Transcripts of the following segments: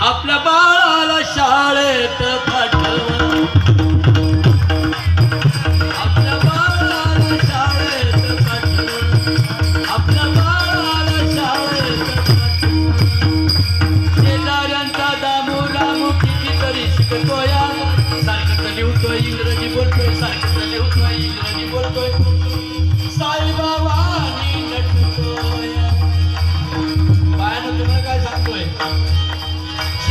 आपल्या बाळाला शाळेत आपल्या बाळाला शाळेत पाठव आपल्या बाळाला इंग्रजी बोलतोय सारखं इंग्रजी बोलतोय.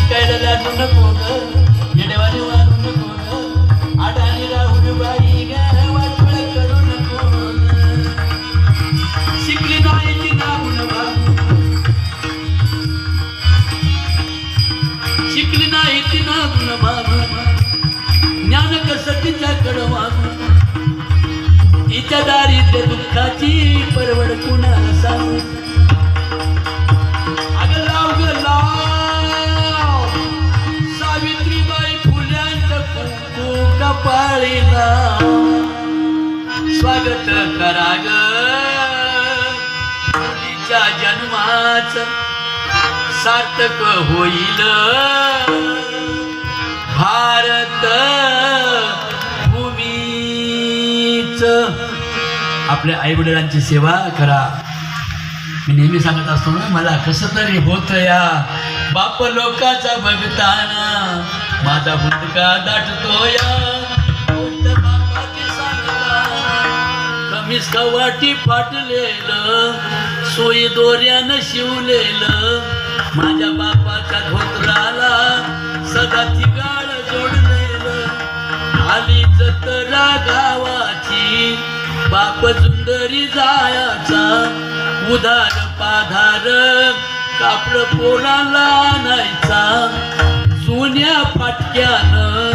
शिकायला लागू नको ग येडेवाने वागू नको ग आडाणी राहून बाई ग वाटोळ करू नको शिकली नाही ती नाहून बाबू शिकली नाही ती नाहून बाबू ज्ञान कसं तिच्याकडं वागू तिच्या दारिद्र्य दुःखाची परवड कुणाला सांगू स्वागत कराग. मुलीच्या जन्माच सार्थक होईल. भारत भूमीच. आपल्या आई वडिलांची सेवा करा. मी नेहमी सांगत असतो ना मला कसं तरी होत या. बाप लोकाचा बघताना माझा भूतका दाटतो या. कवाटी फाटलेलं सोयी दोऱ्यानं शिवलेलं माझ्या बापाच्या धोत्राला सदा गाळ जोडलेलं. आली जत्रा गावाची बाप सुंदरी जायाचा उधार पाधार कापड पोराला आणायचा. जुन्या फाटक्यानं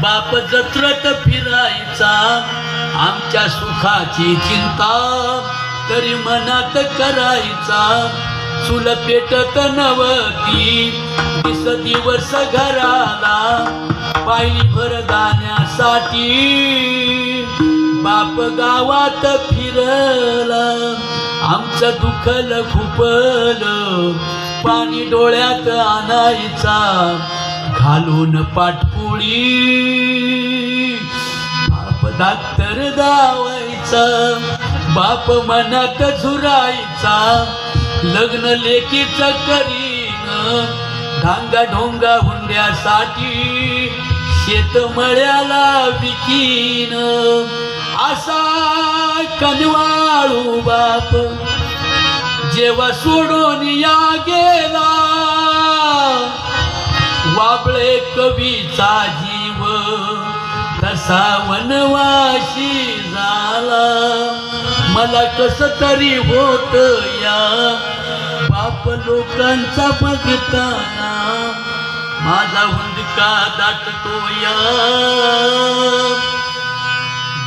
बाप जत्रत फिरायचा. आमच्या सुखाची चिंता तरी मनात करायचा. चुल पेटत नवती दिस दिवस घराला पायली भर जाण्यासाठी बाप गावात फिरला आमचं दुखल खुपल पाणी डोळ्यात आणायचा. घालून पाटपुळी डाक्टर दावायचा बाप मनात झुरायचा लग्न लेकीच करीन ढांगा ढोंगा हुंड्यासाठी शेतमळ्याला विकीन. असा कनवाळू बाप जेव्हा सोडून या गेला वाबळे कवीचा जीव. तसा वनवाशी झाला. मला कस तरी होत या. बाप लोकांचा बघताना माझा हुंदका दाटतो या.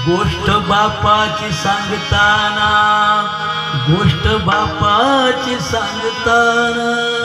गोष्ट बापाची सांगताना गोष्ट बापाची सांगताना